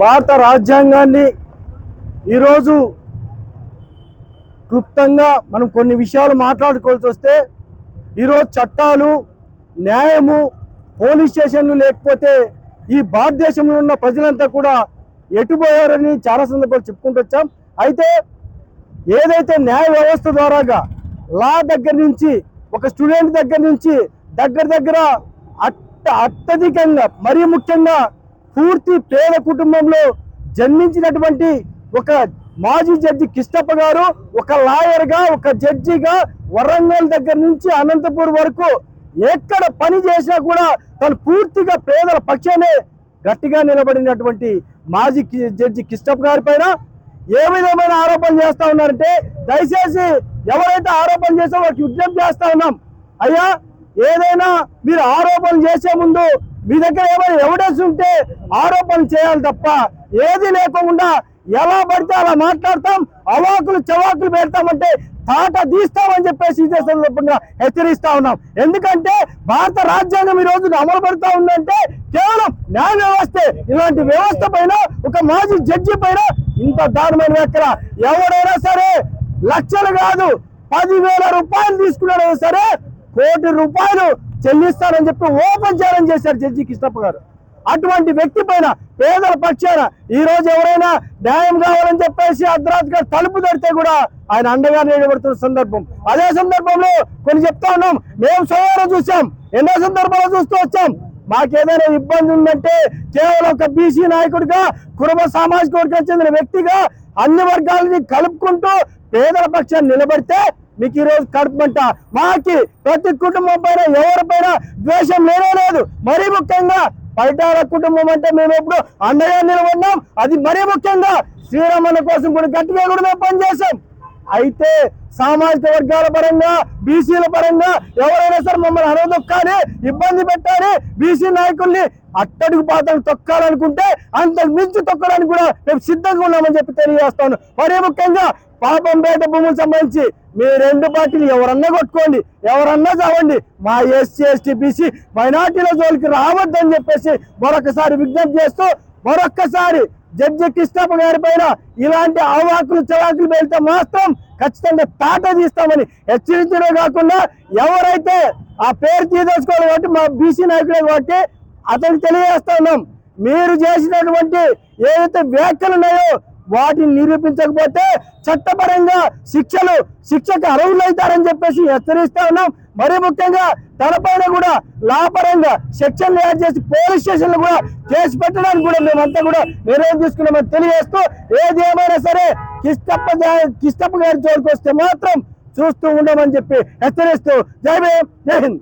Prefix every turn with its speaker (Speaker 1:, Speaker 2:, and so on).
Speaker 1: భారత రాజ్యాంగాన్ని ఈరోజు క్లుప్తంగా మనం కొన్ని విషయాలు మాట్లాడుకోవాల్సి వస్తే ఈరోజు చట్టాలు న్యాయము పోలీస్ స్టేషన్లు లేకపోతే ఈ భారతదేశంలో ఉన్న ప్రజలంతా కూడా ఎటుపోయారని చాలా సందర్భాలు చెప్పుకుంటూ వచ్చాం. అయితే ఏదైతే న్యాయ వ్యవస్థ ద్వారాగా లా దగ్గర నుంచి ఒక స్టూడెంట్ దగ్గర నుంచి దగ్గర దగ్గర అత్త అత్యధికంగా మరీ ముఖ్యంగా పూర్తి పేద కుటుంబంలో జన్మించినటువంటి ఒక మాజీ జడ్జి కిష్టప్ప గారు ఒక లాయర్గా ఒక జడ్జిగా వరంగల్ దగ్గర నుంచి అనంతపూర్ వరకు ఎక్కడ పని చేసినా కూడా తను పూర్తిగా పేదల పక్షానే గట్టిగా నిలబడినటువంటి మాజీ జడ్జి కిష్టప్ గారి పైన ఏ విధమైన ఆరోపణలు చేస్తా ఉన్నారంటే దయచేసి ఎవరైతే ఆరోపణ చేసో వారికి విజ్ఞప్తి చేస్తా ఉన్నాం. అయ్యా ఏదైనా మీరు ఆరోపణలు చేసే ముందు మీ దగ్గర ఏమైనా ఎవిడెన్స్ ఉంటే ఆరోపణలు చేయాలి తప్ప ఏది లేకుండా ఎలా పడితే అలా మాట్లాడతాం అవాకులు చవాకులు పెడతామంటే తాట తీస్తామని చెప్పేసి ఇదే హెచ్చరిస్తా ఉన్నాం. ఎందుకంటే భారత రాజ్యాంగం ఈ రోజు అమలు పడుతూ ఉందంటే కేవలం న్యాయ వ్యవస్థే. ఇలాంటి వ్యవస్థ పైన ఒక మాజీ జడ్జి పైన ఇంత దారుణమైన వ్యక్తుల ఎవడైనా సరే లక్షలు కాదు పదివేల రూపాయలు తీసుకున్నాడైనా సరే కోటి రూపాయలు చెల్లిస్తానని చెప్పి ఓపెన్ ఛాలెంజ్ చేశారు జడ్జి కృష్ణప్ప గారు. అటువంటి వ్యక్తి పైన పేదల పక్షాన ఈ రోజు ఎవరైనా న్యాయం కావాలని చెప్పేసి అర్ధరాత్రిగా తలుపు తడితే కూడా ఆయన అండగా నిలబడుతున్న సందర్భం. అదే సందర్భంలో కొన్ని చెప్తా ఉన్నాం. మేము స్వయంగా చూసాం ఎన్నో సందర్భాలు చూస్తూ వచ్చాం. మాకేదైనా ఇబ్బంది ఉందంటే కేవలం ఒక బీసీ నాయకుడిగా కుటుంబ సామాజిక వర్గానికి చెందిన వ్యక్తిగా అన్ని వర్గాలని కలుపుకుంటూ పేదల పక్షాన్ని నిలబడితే మీకు ఈ రోజు కడుపుమంట. మాకి ప్రతి కుటుంబం పైన ఎవరిపైన ద్వేషం లేనే లేదు. మరీ ముఖ్యంగా పైటాల కుటుంబం అంటే మేము ఎప్పుడు అండగా నిలబడినాం అది మరీ ముఖ్యంగా శ్రీరామన్న కోసం కూడా గట్టిగా కూడా మేము పనిచేసాం అయితే సామాజిక వర్గాల పరంగా బీసీల పరంగా ఎవరైనా సరే మమ్మల్ని అనదొక్కాలి ఇబ్బంది పెట్టాలి. బీసీ నాయకుల్ని అట్టడుగు పాత్రను తొక్కాలనుకుంటే అంతకు మించి తొక్కడానికి కూడా మేము సిద్ధంగా ఉన్నామని చెప్పి తెలియజేస్తాను. మరీ ముఖ్యంగా పాపంపేట భూములకు సంబంధించి మీ రెండు పార్టీలు ఎవరన్నా కొట్టుకోండి ఎవరన్నా చావండి మా ఎస్సీ ఎస్టీ బీసీ మైనార్టీల జోలికి రావద్దని చెప్పేసి మరొకసారి విజ్ఞప్తి చేస్తూ మరొక్కసారి జడ్జి కృష్ణప్ప గారి పైన ఇలాంటి అవాకులు చవాకులు వెళ్తే మాత్రం ఖచ్చితంగా తాట తీస్తామని హెచ్చరించడమే కాకుండా ఎవరైతే ఆ పేరు తీసేసుకోవాలి కాబట్టి మా బీసీ నాయకుడే కాబట్టి అతనికి తెలియజేస్తా ఉన్నాం మీరు చేసినటువంటి ఏదైతే వ్యాఖ్యలు ఉన్నాయో వాటిని నిరూపించకపోతే చట్టపరంగా శిక్షలు శిక్షకు అర్హులవుతారని చెప్పేసి హెచ్చరిస్తా ఉన్నాం. మరి ముఖ్యంగా తనపైన కూడా లాపరంగా సెక్షన్లు యాడ్ చేసి పోలీస్ స్టేషన్లు కూడా కేసు పెట్టడానికి కూడా మేమంతా కూడా నిర్ణయం తీసుకున్నామని తెలియజేస్తూ ఏది ఏమైనా సరే కిష్టప్ప కిష్టప్ప గారి చోటుకొస్తే వస్తే మాత్రం చూస్తూ ఉండమని చెప్పి హెచ్చరిస్తూ జై భీమ్ జై హింద్.